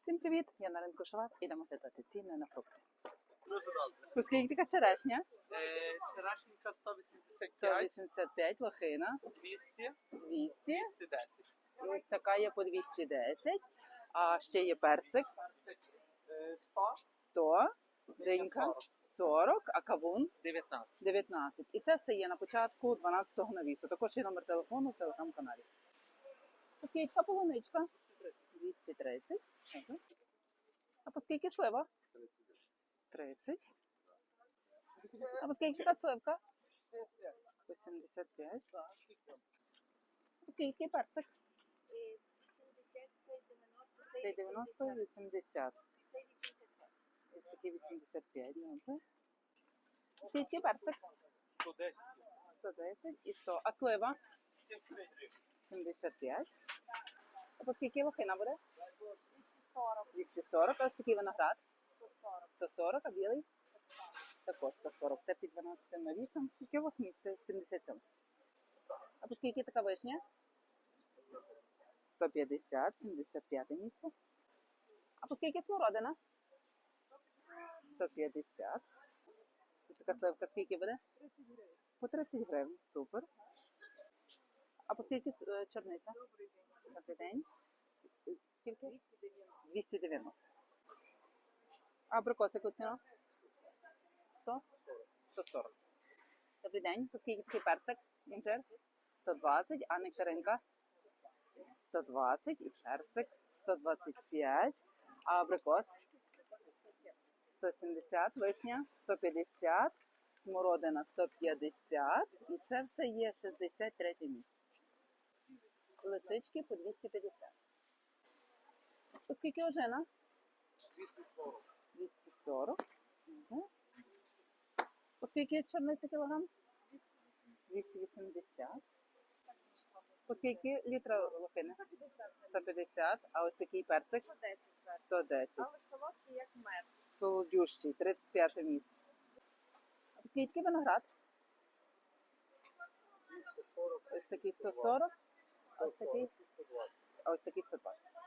Всім привіт! Я на ринку Шават. Ідемо глядати ціни на фрукти. Дуже добре. Оскільки така черешня? Е, Черешенька 185, 185, лохина 200, 200. 210. Ось така є по 210. А ще є персик Е, 100, 100, динька 40. 40, а кавун 19. 19. І це все є на початку 12-го навісу. Також є номер телефону в телеграм-каналі. Оскільки полуничка? 230. Ага. А по скільки слива? 30. А по скільки така сливка? 85. А скільки такий персик? 80, це 90, Цей 90, 80. це 85. Ось такий 85, добре. А Скільки персик? 110. 110 і 100. А слива? 75. А по скільки лохина буде? 240, 240. А ось такий виноград? 140. 140, а білий? Також 140. Це під 12 навісом. Яке у вас місце? 77. А по скільки така вишня? 150, 75 місце. А по скільки смородина? 150. Ось така сливка скільки буде? 30 гривень. По 30 гривень. Супер. По скільки е, чорниця? Добрий день. Добрий день. Скільки? 290. 290. А абрикосику ціну? 100? 140. Добрий день. По скільки такий персик? Інжир? 120. А нектаринка? 120. І персик 125. А абрикос? 170. Вишня 150. Смородина 150. І це все є 63 місце. Лисички по 250. Оскільки ожина? 240. 240. Угу. Оскільки чорниця кілограм? 280. Оскільки літра лохини? 150. А ось такий персик? 110 110. Але солодкий як мед. Солодющий, 35 місце. А Оскільки виноград? 240. Ось такий 140. А ось такий, 120. а ось такий 120.